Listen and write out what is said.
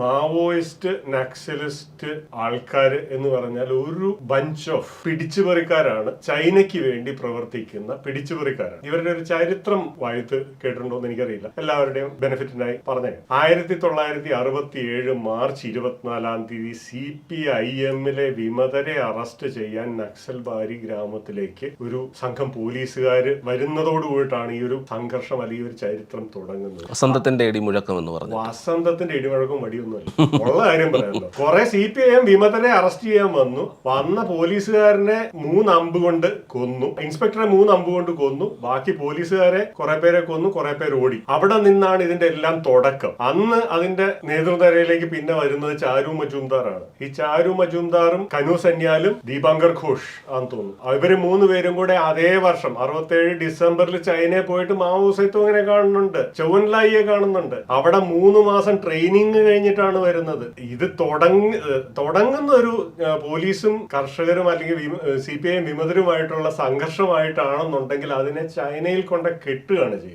Maoist Naxalist ആൾക്കാർ എന്ന് പറഞ്ഞാൽ ഒരു ബഞ്ച് ഓഫ് പിടിച്ചുപറിക്കാരാണ് ചൈനയ്ക്ക് വേണ്ടി പ്രവർത്തിക്കുന്ന പിടിച്ചുപറിക്കാരാണ്. ഇവരുടെ ഒരു ചരിത്രം വായത്ത് കേട്ടിട്ടുണ്ടോ എന്ന് എനിക്കറിയില്ല. എല്ലാവരുടെയും ബെനിഫിറ്റിനായി പറഞ്ഞു ആയിരത്തി തൊള്ളായിരത്തി അറുപത്തി ഏഴ് മാർച്ച് ഇരുപത്തിനാലാം തീയതി സി പി ഐ എമ്മിലെ വിമതരെ അറസ്റ്റ് ചെയ്യാൻ നക്സൽബാരി ഗ്രാമത്തിലേക്ക് ഒരു സംഘം പോലീസുകാർ വരുന്നതോടുകൂടിയിട്ടാണ് ഈ ഒരു സംഘർഷം അല്ലെങ്കിൽ ഒരു ചരിത്രം തുടങ്ങുന്നത്. വസന്തത്തിന്റെ ഇടിമുഴക്കം എന്ന് പറഞ്ഞു വസന്തത്തിന്റെ ഇടിമുഴക്കും ഉള്ള കാര്യം C P I M arrest ചെയ്യാൻ വന്നു. വന്ന പോലീസുകാരനെ മൂന്ന് അമ്പ് കൊണ്ട് കൊന്നു. ഇൻസ്പെക്ടറെ മൂന്ന് അമ്പ് കൊണ്ട് കൊന്നു. ബാക്കി പോലീസുകാരെ കുറെ പേരെ കൊന്നു കുറെ പേര് ഓടി. അവിടെ നിന്നാണ് ഇതിന്റെ എല്ലാം തുടക്കം. അന്ന് അതിന്റെ നേതൃനിരയിലേക്ക് പിന്നെ വരുന്നത് ചാരു മജുംദാറാണ്. ഈ ചാരു മജുംദാറും കനു സന്യാലും ദീപാങ്കർ ഘോഷ് ആണെന്ന് തോന്നുന്നു. അവർ മൂന്ന് പേരും കൂടെ അതേ വർഷം അറുപത്തേഴ് ഡിസംബറിൽ ചൈനയിൽ പോയിട്ട് മാവോ സൈത്തോങ്ങിനെ കാണുന്നുണ്ട്. ചൗൻലായിയെ കാണുന്നുണ്ട്. അവിടെ മൂന്ന് മാസം ട്രെയിനിങ് കഴിഞ്ഞിട്ടാണ് വരുന്നത്. ഇത് തുടങ്ങ തുടങ്ങുന്ന ഒരു പോലീസും കർഷകരും അല്ലെങ്കിൽ സി പി ഐ വിമതരുമായിട്ടുള്ള സംഘർഷമായിട്ടാണെന്നുണ്ടെങ്കിൽ അതിനെ ചൈനയിൽ കൊണ്ട് കെട്ടുകയാണ് ചെയ്യുന്നത്.